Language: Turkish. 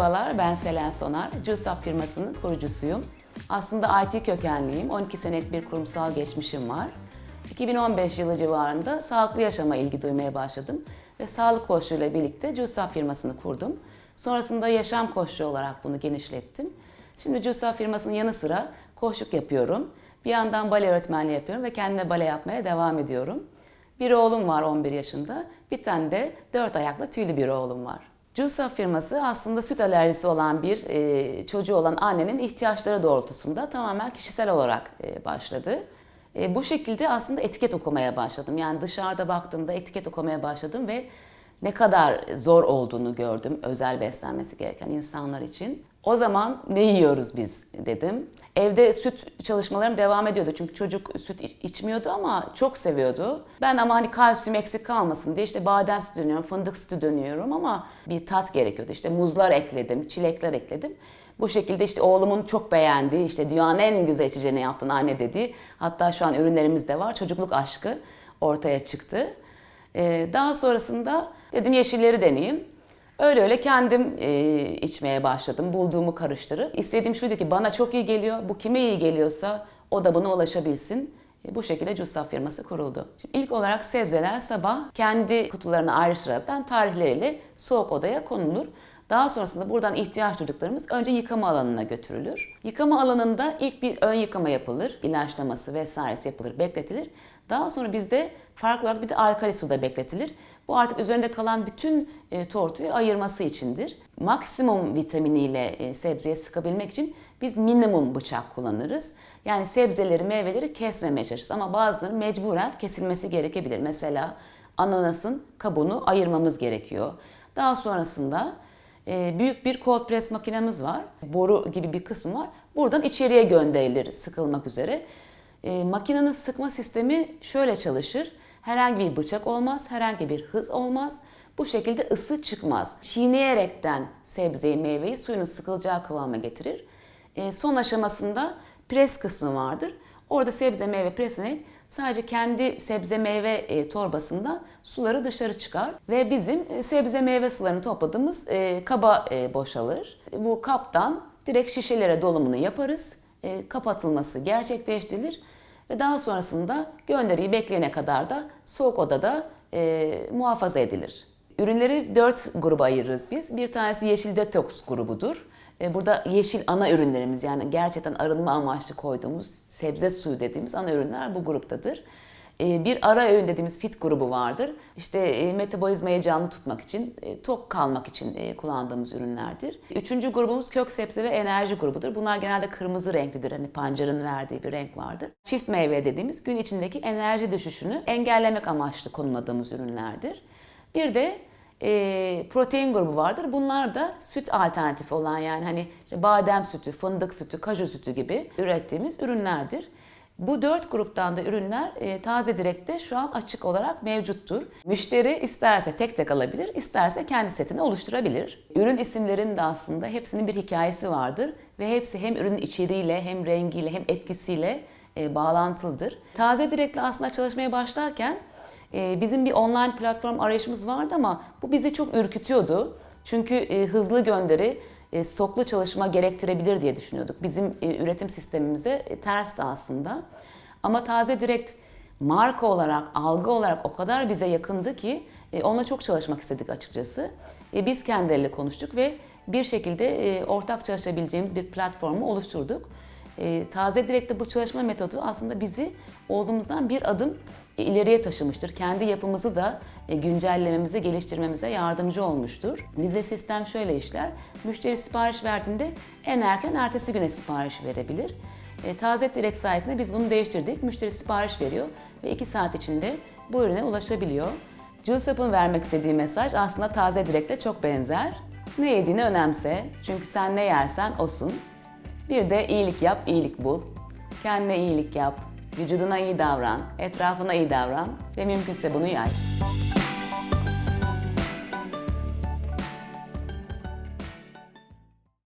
Merhabalar, ben Selen Sonar. Juiceup firmasının kurucusuyum. Aslında IT kökenliyim. 12 senelik bir kurumsal geçmişim var. 2015 yılı civarında sağlıklı yaşama ilgi duymaya başladım ve sağlık koçluğuyla birlikte Juiceup firmasını kurdum. Sonrasında yaşam koçluğu olarak bunu genişlettim. Şimdi Juiceup firmasının yanı sıra koçluk yapıyorum. Bir yandan bale öğretmenliği yapıyorum ve kendime bale yapmaya devam ediyorum. Bir oğlum var 11 yaşında. Bir tane de dört ayaklı tüylü bir oğlum var. Juiceup firması aslında süt alerjisi olan bir e, çocuğu olan annenin ihtiyaçları doğrultusunda tamamen kişisel olarak e, başladı. E, bu şekilde aslında etiket okumaya başladım. Yani dışarıda baktığımda etiket okumaya başladım ve ne kadar zor olduğunu gördüm özel beslenmesi gereken insanlar için. O zaman ne yiyoruz biz dedim. Evde süt çalışmalarım devam ediyordu çünkü çocuk süt iç- içmiyordu ama çok seviyordu. Ben ama hani kalsiyum eksik kalmasın diye işte badem sütü dönüyorum, fındık sütü dönüyorum ama bir tat gerekiyordu. İşte muzlar ekledim, çilekler ekledim. Bu şekilde işte oğlumun çok beğendiği, işte dünyanın en güzel içeceğini yaptın anne dediği, hatta şu an ürünlerimiz de var, çocukluk aşkı ortaya çıktı. Ee, daha sonrasında dedim yeşilleri deneyeyim. Öyle öyle kendim e, içmeye başladım. Bulduğumu karıştırıp. İstediğim şuydu ki bana çok iyi geliyor. Bu kime iyi geliyorsa o da buna ulaşabilsin. E, bu şekilde Cusaf firması kuruldu. Şimdi ilk olarak sebzeler sabah kendi kutularına ayrıştıraraktan tarihleriyle soğuk odaya konulur. Daha sonrasında buradan ihtiyaç duyduklarımız önce yıkama alanına götürülür. Yıkama alanında ilk bir ön yıkama yapılır. ilaçlaması vesairesi yapılır, bekletilir. Daha sonra bizde farklı olarak bir de alkali suda bekletilir. Bu artık üzerinde kalan bütün e, tortuyu ayırması içindir. Maksimum vitaminiyle e, sebzeye sıkabilmek için biz minimum bıçak kullanırız. Yani sebzeleri, meyveleri kesmemeye çalışırız ama bazıları mecburen kesilmesi gerekebilir. Mesela ananasın kabuğunu ayırmamız gerekiyor. Daha sonrasında büyük bir cold press makinemiz var. Boru gibi bir kısmı var. Buradan içeriye gönderilir sıkılmak üzere. E, makinenin sıkma sistemi şöyle çalışır. Herhangi bir bıçak olmaz, herhangi bir hız olmaz. Bu şekilde ısı çıkmaz. Çiğneyerekten sebzeyi, meyveyi suyunun sıkılacağı kıvama getirir. E, son aşamasında pres kısmı vardır. Orada sebze meyve presine sadece kendi sebze meyve e, torbasında suları dışarı çıkar ve bizim e, sebze meyve sularını topladığımız e, kaba boşalır. Bu kaptan direkt şişelere dolumunu yaparız. Kapatılması gerçekleştirilir ve daha sonrasında gönderiyi bekleyene kadar da soğuk odada muhafaza edilir. Ürünleri dört gruba ayırırız biz. Bir tanesi yeşil detoks grubudur. E, Burada yeşil ana ürünlerimiz yani gerçekten arınma amaçlı koyduğumuz sebze suyu dediğimiz ana ürünler bu gruptadır. E, Bir ara öğün dediğimiz fit grubu vardır. İşte e, metabolizmayı canlı tutmak için, tok kalmak için kullandığımız ürünlerdir. Üçüncü grubumuz kök sebze ve enerji grubudur. Bunlar genelde kırmızı renklidir. Hani pancarın verdiği bir renk vardır. Çift meyve dediğimiz gün içindeki enerji düşüşünü engellemek amaçlı konumladığımız ürünlerdir. Bir de e, protein grubu vardır. Bunlar da süt alternatifi olan yani hani işte badem sütü, fındık sütü, kaju sütü gibi ürettiğimiz ürünlerdir. Bu dört gruptan da ürünler e, taze direkte şu an açık olarak mevcuttur. Müşteri isterse tek tek alabilir, isterse kendi setini oluşturabilir. Ürün isimlerinin de aslında hepsinin bir hikayesi vardır ve hepsi hem ürünün içeriğiyle hem rengiyle hem etkisiyle e, bağlantılıdır. Taze direktle aslında çalışmaya başlarken bizim bir online platform arayışımız vardı ama bu bizi çok ürkütüyordu. Çünkü e, hızlı gönderi e, stoklu çalışma gerektirebilir diye düşünüyorduk. Bizim e, üretim sistemimize tersti aslında. Ama taze direkt marka olarak, algı olarak o kadar bize yakındı ki onunla çok çalışmak istedik açıkçası. Biz kendileriyle konuştuk ve bir şekilde ortak çalışabileceğimiz bir platformu oluşturduk. Taze direkte bu çalışma metodu aslında bizi olduğumuzdan bir adım ileriye taşımıştır. Kendi yapımızı da e, güncellememize, geliştirmemize yardımcı olmuştur. Bizde sistem şöyle işler. Müşteri sipariş verdiğinde en erken ertesi güne sipariş verebilir. E, Taze direkt sayesinde biz bunu değiştirdik. Müşteri sipariş veriyor ve 2 saat içinde bu ürüne ulaşabiliyor. Juiceup vermek istediği mesaj aslında taze direkle çok benzer. Ne yediğini önemse. Çünkü sen ne yersen osun. Bir de iyilik yap, iyilik bul. Kendine iyilik yap, vücuduna iyi davran, etrafına iyi davran ve mümkünse bunu yay.